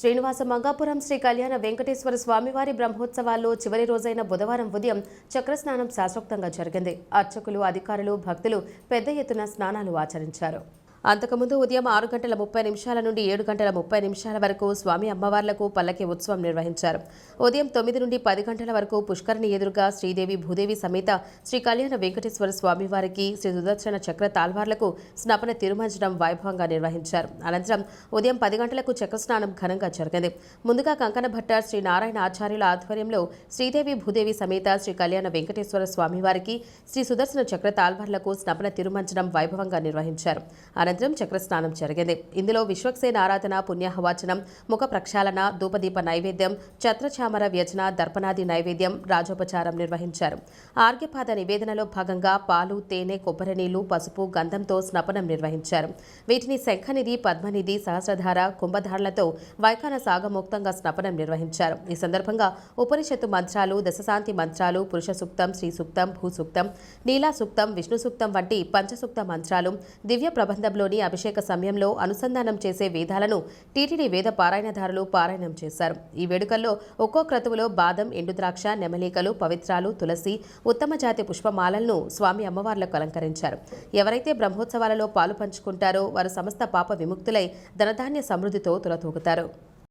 శ్రీనివాస మంగాపురం శ్రీ కళ్యాణ వెంకటేశ్వర స్వామివారి బ్రహ్మోత్సవాల్లో చివరి రోజైన బుధవారం ఉదయం చక్రస్నానం శాస్త్రోక్తంగా జరిగింది. అర్చకులు అధికారులు భక్తులు పెద్ద ఎత్తున స్నానాలు ఆచరించారు. అంతకుముందు ఉదయం ఆరు గంటల ముప్పై నిమిషాల నుండి ఏడు గంటల ముప్పై నిమిషాల వరకు స్వామి అమ్మవార్లకు పల్లకి ఉత్సవం నిర్వహించారు. ఉదయం తొమ్మిది నుండి పది గంటల వరకు పుష్కరిణి ఎదురుగా శ్రీదేవి భూదేవి సమేత శ్రీ కళ్యాణ వెంకటేశ్వర స్వామి వారికి శ్రీ సుదర్శన చక్ర తాల్వార్లకు స్నపన తిరుమంజనం వైభవంగా నిర్వహించారు. అనంతరం ఉదయం పది గంటలకు చక్రస్నానం ఘనంగా జరిగింది. ముందుగా కంకణ భట్ట శ్రీ నారాయణ ఆచార్యుల ఆధ్వర్యంలో శ్రీదేవి భూదేవి సమేత శ్రీ కళ్యాణ వెంకటేశ్వర స్వామి వారికి శ్రీ సుదర్శన చక్ర తాల్వార్లకు స్నపన తిరుమంజనం వైభవంగా నిర్వహించారు. అనంతరం చక్రస్నానం జరిగింది. ఇందులో విశ్వక్సేన ఆరాధన పుణ్యహవాచనం ముఖ ప్రక్షాళన ధూపదీప నైవేద్యం ఛత్రచామర వ్యజన దర్పణాది నైవేద్యం రాజోపచారం నిర్వహించారు. ఆర్ఘ్యపాద నివేదనలో భాగంగా పాలు తేనె కొబ్బరి నీళ్ళు పసుపు గంధంతో స్నపనం నిర్వహించారు. వీటిని శంఖనిధి పద్మనిధి సహస్రధార కుంభధారలతో వైఖాన సాగముక్తంగా స్నపనం నిర్వహించారు. ఈ సందర్భంగా ఉపనిషత్తు మంత్రాలు దశశాంతి మంత్రాలు పురుష సూక్తం శ్రీ సూక్తం భూ సూక్తం నీలా సూక్తం విష్ణు సూక్తం వంటి పంచసూక్త మంత్రాలు దివ్య మండపంలోని అభిషేక సమయంలో అనుసంధానం చేసే వేదాలను టీటీడీ వేద పారాయణదారులు పారాయణం చేశారు. ఈ వేడుకల్లో ఒక్కో క్రతువులో బాదం ఎండుద్రాక్ష నెమలికలు పవిత్రాలు తులసి ఉత్తమ జాతి పుష్పమాలలను స్వామి అమ్మవార్లకు అలంకరించారు. ఎవరైతే బ్రహ్మోత్సవాలలో పాలు పంచుకుంటారో వారు సమస్త పాప విముక్తులై ధనధాన్య సమృద్ధితో తులతూగుతారు.